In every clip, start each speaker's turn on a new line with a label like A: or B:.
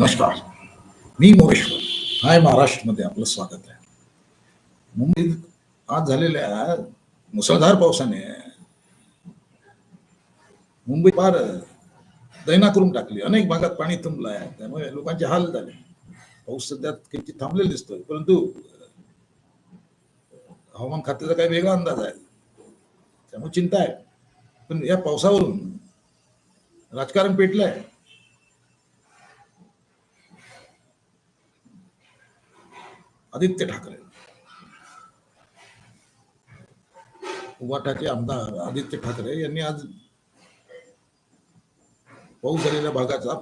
A: नमस्कार. मी मोरेश्वर हाय महाराष्ट्रमध्ये आपलं स्वागत आहे. मुंबईत आज झालेल्या मुसळधार पावसाने मुंबई फार दैना करून टाकली. अनेक भागात पाणी तुंबलं आहे त्यामुळे लोकांचे हाल झाले. पाऊस सध्या किती थांबलेला दिसतोय. परंतु हवामान खात्याचा काही वेगळा अंदाज आहे. त्यामुळे चिंता आहे. पण या पावसावरून राजकारण पेटलं आहे आदित्य ठाकरे. उबाटाचे आमदार आदित्य ठाकरे यांनी आज पाऊस झालेल्या भागाचा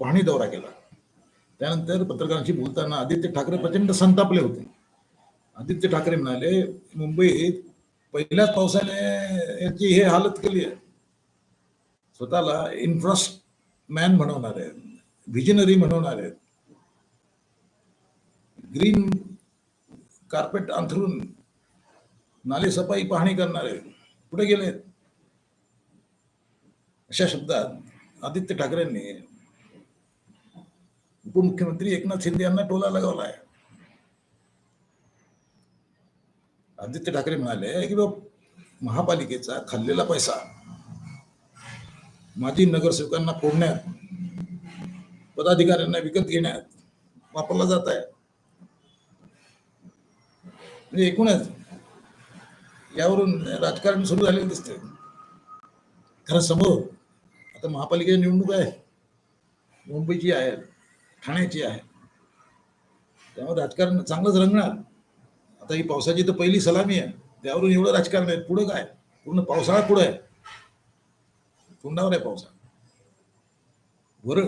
A: पाहणी दौरा केला. त्यानंतर पत्रकारांशी बोलताना आदित्य ठाकरे प्रचंड संतापले होते. आदित्य ठाकरे म्हणाले मुंबईत पहिल्याच पावसाने यांची हे हालत केली आहे. स्वतःला इन्फ्रास्ट मॅन म्हणवणार आहेत व्हिजनरी म्हणवणार आहेत. ग्रीन कार्पेट अंथरून नाले सफाई पाहणी करणारे कुठे गेलेत अशा शब्दात आदित्य ठाकरेंनी उपमुख्यमंत्री एकनाथ शिंदे यांना टोला लगावला आहे आदित्य ठाकरे म्हणाले की बा महापालिकेचा खाल्लेला पैसा माजी नगरसेवकांना फोडण्यात पदाधिकाऱ्यांना विकत घेण्यात वापरला जात आहे. म्हणजे एकूणच यावरून राजकारण सुरू झालेलं दिसते खरं समोर आता महापालिकेची निवडणूक आहे. मुंबईची आहे ठाण्याची आहे. त्यामुळे राजकारण चांगलंच रंगणार. आता ही पावसाची तर पहिली सलामी आहे. त्यावरून एवढं राजकारण आहे. पुढं काय? पूर्ण पावसाळा पुढं आहे. तोंडावर आहे पावसा वर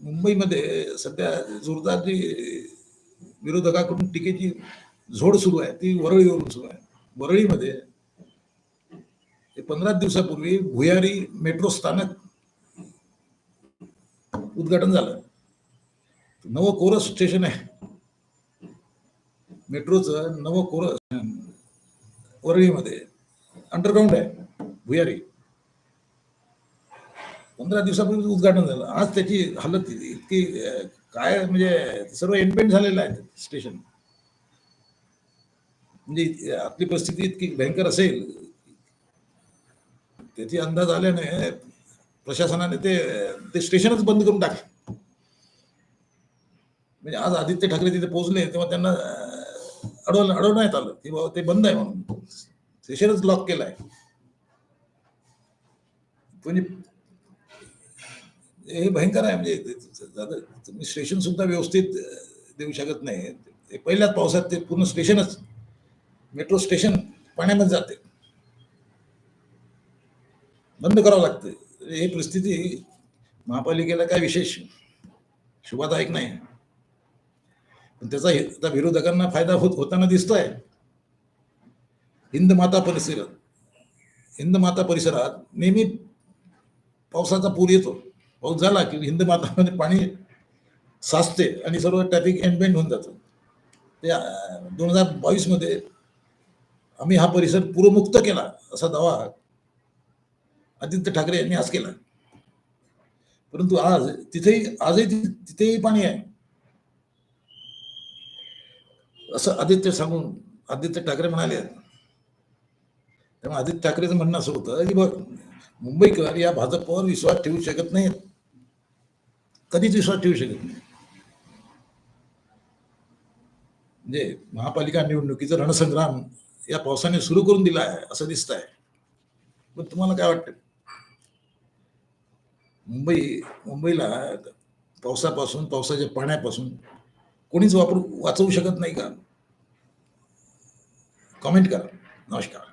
A: मुंबईमध्ये सध्या जोरदार जी विरोधकाकडून टीकेची झोड सुरू आहे ती वरळीवरून सुरू आहे. वरळीमध्ये ते पंधरा दिवसापूर्वी भुयारी मेट्रो स्थानक उद्घाटन झालं. नवं कोरस स्टेशन आहे. मेट्रोचं नवं कोरस वरळीमध्ये अंडरग्राऊंड आहे भुयारी. पंधरा दिवसापूर्वी उद्घाटन झालं. आज त्याची हालत इतकी काय म्हणजे सर्व एंडमेंट झालेलं आहे स्टेशन म्हणजे आपली परिस्थिती इतकी भयंकर असेल त्याची अंदाज आल्याने प्रशासनाने ते ते स्टेशनच बंद करून टाकले. म्हणजे आज आदित्य ठाकरे तिथे पोहोचले तेव्हा त्यांना अडवलं अडवण्यात आलं. की बाबा ते बंद आहे म्हणून. स्टेशनच लॉक केलं आहे. म्हणजे हे भयंकर आहे. म्हणजे तुम्ही स्टेशन सुद्धा व्यवस्थित देऊ शकत नाही. पहिल्याच पावसात ते पूर्ण स्टेशनच मेट्रो स्टेशन पाण्यामध्ये जाते. बंद करावं लागतं. हे परिस्थिती महापालिकेला काय विशेष शुभदायक नाही. आहे. पण त्याचा हे- विरोधकांना फायदा होत होताना दिसतोय. हिंद माता परिसरात हिंद माता परिसरात नेहमी पावसाचा पूर येतो. पाऊस झाला की हिंद मातामध्ये पाणी साचते आणि सर्व ट्रॅफिक एंडबेंड होऊन जातं. ते दोन हजार बावीसमध्ये आम्ही हा परिसर पूरमुक्त केला असा दावा आदित्य ठाकरे यांनी आज केला. परंतु आज तिथेही आजही तिथेही पाणी आहे. असं आदित्य सांगून आदित्य ठाकरे म्हणाले. त्यामुळे आदित्य ठाकरेचं म्हणणं असं होतं की बघ मुंबईकर या भाजपवर विश्वास ठेवू शकत नाहीत. कधीच विश्वास ठेवू शकत नाही म्हणजे महापालिका निवडणुकीचा रणसंग्राम या पावसाने सुरू करून दिला आहे असं दिसत आहे पण तुम्हाला काय वाटतं? मुंबई मुंबईला पावसापासून पावसाच्या पाण्यापासून कोणीच वापरू वाचवू शकत नाही का? कमेंट करा. नमस्कार.